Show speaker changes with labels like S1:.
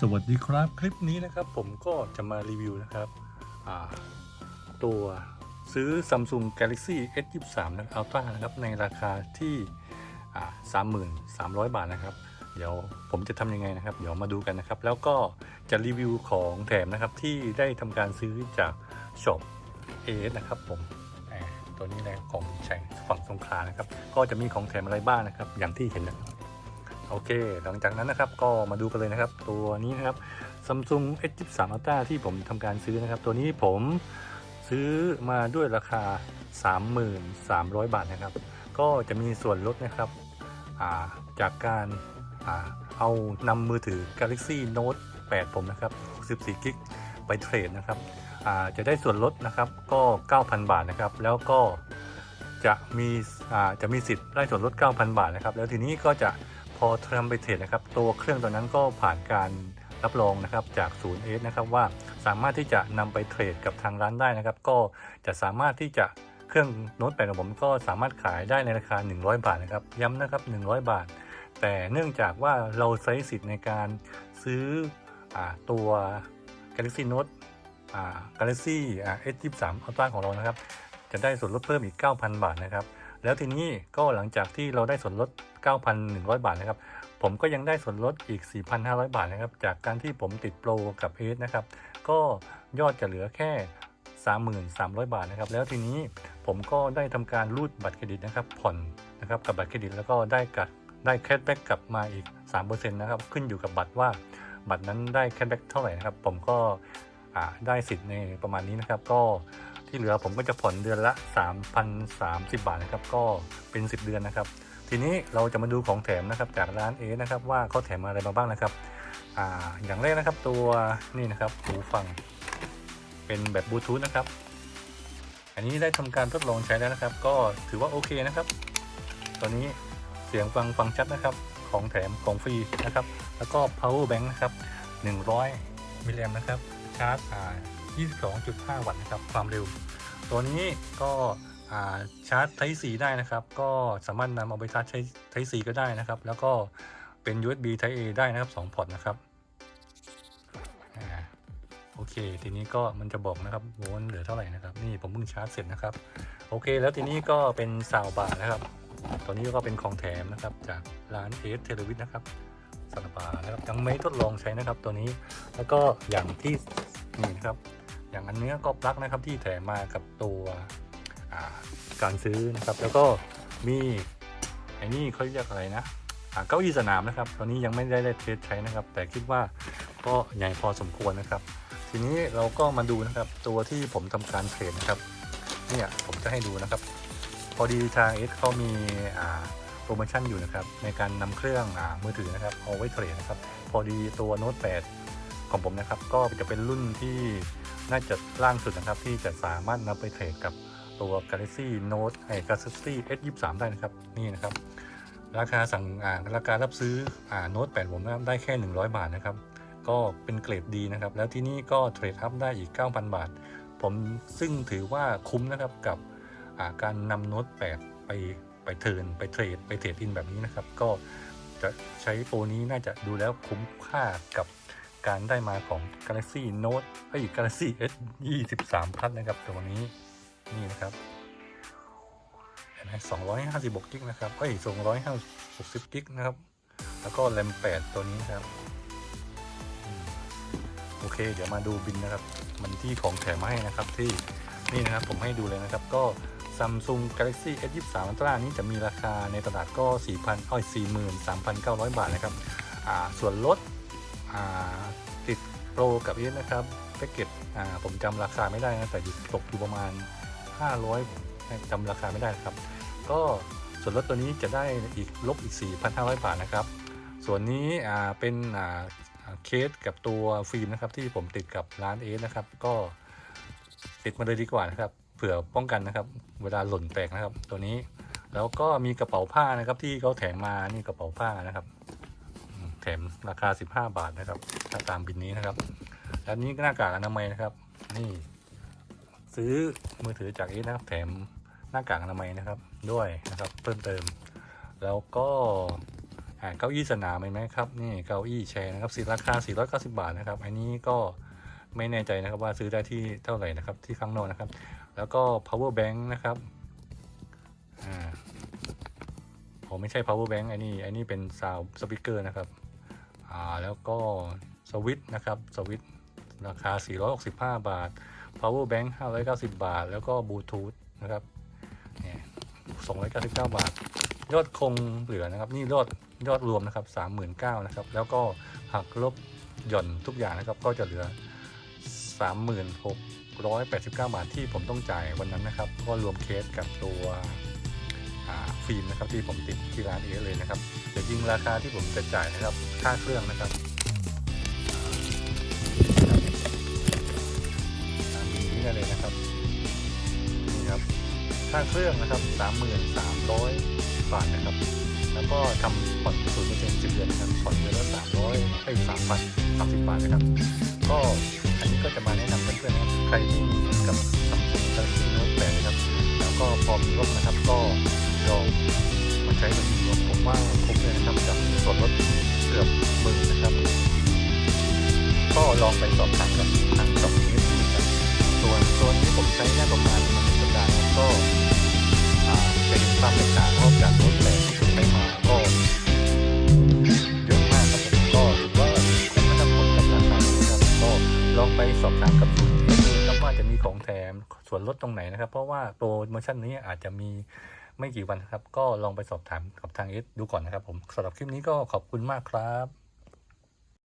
S1: สวัสดีครับคลิปนี้นะครับผมก็จะมารีวิวนะครับตัวซื้อ Samsung Galaxy S23 นะครับ Ultra นะครับในราคาที่อ่า33,000 บาทนะครับ เดี๋ยวผมจะทำยังไงนะครับ เดี๋ยวมาดูกันนะครับ แล้วก็จะรีวิวของแถมนะครับที่ได้ทำการซื้อจากช็อปเอนะครับผมตัวนี้นะของใช้ฝั่งสงขลานะครับ ก็จะมีของแถมอะไรบ้างนะครับ อย่างที่เห็นนะครับ โอเค หลังจากนั้นนะครับก็มาดูกันเลยนะครับ ตัวนี้นะครับ Samsung S23 Ultra ที่ผมทำการซื้อนะครับ ตัวนี้ผมซื้อมาด้วยราคา 3,300 บาทนะครับ ก็จะมีส่วนลดนะครับาจากการอาเอานำมือถือ Galaxy Note 8 ผมนะครับ64กิกไปเทรดนะครับจะได้ส่วนลดนะครับก็ 9,000 บาทนะครับ แล้วก็จะมีอ่าจะมีสิทธิ์ได้ส่วนลด 9,000 บาทนะครับ แล้วทีนี้ก็จะ พอทำไปเทรดนะครับ ตัวเครื่องตัวนั้นก็ผ่านการรับรองนะครับจากศูนย์เอสนะครับว่าสามารถที่จะนำไปเทรดกับทางร้านได้นะครับ ก็จะสามารถที่จะเครื่องโน้ตแปดของผมก็สามารถขายได้ในราคา 100 บาทนะครับ ย้ำนะครับ 100 บาท แต่เนื่องจากว่าเราใช้สิทธิ์ในการซื้ออตัว Galaxy Note อ่า Galaxy อ่า S23 Ultra ของเรานะครับ จะได้ส่วนลดเพิ่มอีก 9,000 บาทนะครับ แล้วทีนี้ก็หลังจากที่เราได้ส่วนลด 9,100 บาทนะครับ ผมก็ยังได้ส่วนลดอีก 4,500 บาทนะครับ จากการที่ผมติดโปรกับเอสนะครับ ก็ยอดจะเหลือแค่ 3,300 บาทนะครับ แล้วทีนี้ผมก็ได้ทำการรูดบัตรเครดิตนะครับ ผ่อนนะครับกับบัตรเครดิตแล้วก็ได้กัดได้แคชแบ็กกลับมาอีก 3%นะครับ ขึ้นอยู่กับบัตรว่าบัตรนั้นได้แคชแบ็กเท่าไหร่นะครับ ผมก็ได้สิทธิ์ในประมาณนี้นะครับ ก็ ที่เหลือผมก็จะผ่อนเดือนละ 3,030 บาทนะครับ ก็เป็น 10 เดือนนะครับ ทีนี้เราจะมาดูของแถมนะครับ จากร้านเอนะครับ ว่าเขาแถมอะไรมาบ้างนะครับอ่าอย่างแรกนะครับตัวนี่นะครับหูฟัง เป็นแบบบลูทูธนะครับ อันนี้ได้ทำการทดลองใช้แล้วนะครับ ก็ถือว่าโอเคนะครับ ตัวนี้เสียงฟังฟังชัดนะครับ ของแถมของฟรีนะครับ แล้วก็ power bank นะครับ 100มิลลิแอมป์นะครับชาร์จ 22.5 วัตต์นะครับความเร็ว ตัวนี้ก็ชาร์จ Type C ได้นะครับ ก็สามารถนำเอาไปชาร์จใช้ Type C ก็ได้นะครับ แล้วก็เป็น USB Type A ได้นะครับ2พอร์ตนะครับโอเค ทีนี้ก็มันจะบอกนะครับโวลต์เหลือเท่าไหร่นะครับ นี่ผมเพิ่งชาร์จเสร็จนะครับ โอเค แล้วทีนี้ก็เป็นซาวบาร์นะครับ ตัวนี้ก็เป็นของแถมนะครับ จากร้านเอสเทเลวิทนะครับซาวบาร์นะครับยังไม่ทดลองใช้นะครับ ตัวนี้ แล้วก็อย่างที่นี่นะครับ อย่างอันเนี้ยก็ปลั๊กนะครับที่แถมมากับตัวาการซื้อนะครับ แล้วก็มีไอ้นี่เขาเรียกอะไรนะเก้าอี้สนามนะครับ ตอนนี้ยังไม่ได้ได้เทสใช้นะครับ แต่คิดว่าก็ใหญ่พอสมควรนะครับ ทีนี้เราก็มาดูนะครับตัวที่ผมทำการเทรดนะครับเนี่ยผมจะให้ดูนะครับ พอดีทางเอสเขามีโปรโมชั่นอยู่นะครับในการนำเครื่องอมือถือนะครับเอาไว้เทรดนะครับ พอดีตัวโน้ต8 ของผมนะครับ ก็จะเป็นรุ่นที่น่าจะล่างสุดนะครับ ที่จะสามารถนำไปเทรดกับตัว Galaxy Note ไอ้ Galaxy S23 ได้นะครับ นี่นะครับ ราคาสั่งอ่าราคารับซื้ออ่าโน้ต8ผมนะครับได้แค่ 100 บาทนะครับ ก็เป็นเกรดดีนะครับ แล้วที่นี่ก็เทรดอัพได้อีก 9,000 บาท ผมซึ่งถือว่าคุ้มนะครับกับาการนำโน้ต8 ไปไปเทินไปเทรดไปเทรดอินแบบนี้นะครับ ก็จะใช้โปรนี้น่าจะดูแล้วคุ้มค่ากับ การได้มาของ Galaxy Note ไอ้ Galaxy S 23 Plus นะครับตัวนี้นี่นะครับเห็นไหม256กิกนะครับเอ้ย260กิกนะครับ แล้วก็แรม8ตัวนี้นะครับอโอเค เดี๋ยวมาดูบินนะครับ มันที่ของแถมให้นะครับที่นี่นะครับผมให้ดูเลยนะครับ ก็ Samsung Galaxy S23 Ultra นี้จะมีราคาในตลาดก็ 4,000อ้อย43,900 บาทนะครับ อ่า ส่วนลด ติดโปรกับเอสนะครับแพ็กเกจผมจำราคาไม่ได้นะแต่อยู่ตกอยู่ประมาณ 500จำราคาไม่ได้นะครับ ก็ส่วนลดตัวนี้จะได้อีกลบอีก 4,500 บาทนะครับ ส่วนนี้เป็นเคสกับตัวฟิล์มนะครับ ที่ผมติดกับร้านเอสนะครับ ก็ติดมาเลยดีกว่านะครับ เผื่อป้องกันนะครับ เวลาหล่นแตกนะครับ ตัวนี้แล้วก็มีกระเป๋าผ้านะครับที่เขาแถมมานี่กระเป๋าผ้านะครับ ถมราคา 15 บาทนะครับถ้าตามบินนี้นะครับแล้วนี้หน้ากากอนามัยนะครับ นี่ ซื้อมือถือจากเอสนะครับแถมหน้ากากอนามัยนะครับ ด้วยนะครับ เพิ่มเติม แล้วก็อ่าเก้าอี้สนามไหมครับนี่เก้าอี้แชร์นะครับสีราคา 490 บาทนะครับ อันนี้ก็ไม่แน่ใจนะครับว่าซื้อได้ที่เท่าไหร่นะครับที่ข้างนอกนะครับ แล้วก็ power bank นะครับอ่าผมไม่ใช่ power bank อันนี้อันนี้เป็น sound speaker นะครับ อ่าแล้วก็สวิตนะครับสวิตราคา 465 บาท power bank 590 บาท แล้วก็บลูทูธนะครับเนี่ย299 บาท ยอดคงเหลือนะครับ นี่ยอดยอดรวมนะครับ 39,000นะครับ แล้วก็หักลบหย่อนทุกอย่างนะครับ ก็จะเหลือ 3689 บาทที่ผมต้องจ่ายวันนั้นนะครับ ก็รวมเคสกับตัว ฟิล์มนะครับที่ผมติดที่ร้านเอเลยนะครับแต่จริงราคาที่ผมจะจ่ายนะครับค่าเครื่องนะครับอ่ามีนี้ได้เลยนะครับนี่ครับค่าเครื่องนะครับ3,300บาทนะครับ แล้วก็ทำผ่อนศูนย์เปอร์เซ็นต์สิบเดือนนะครับผ่อนเดือนละ300ให้สามพันสามสิบบาทนะครับ ก็อันนี้ก็จะมาแนะนำเพื่อนๆนะครับใครที่มีเหมือนกับ Samsung Galaxy Note 8นะครับ แล้วก็พอมีรถนะครับก็ ลองมาใช้มันดูผมว่าคุ้มเลยนะครับกับส่วนลดเกือบหมื่นนะครับ ก็ลองไปสอบถามกับทางช็อปนี้ดูครับส่วนตัวนี้ผมใช้แค่ประมาณหนึ่งสัปดาห์ก็จะเห็นความแตกต่างออกจากรถแปดที่ผมใช้มาก็เยอะมากครับผมก็ถือว่าคุ้มนะครับผมกับราคานี้ครับก็ลองไปสอบถามกับศูนย์นี้ดูครับว่าจะมีของแถมส่วนลดตรงไหนนะครับ เพราะว่าโปรโมชั่นนี้อาจจะมี ไม่กี่วันครับ ก็ลองไปสอบถามกับทางเอสดูก่อนนะครับผมสำหรับคลิปนี้ก็ขอบคุณมากครับ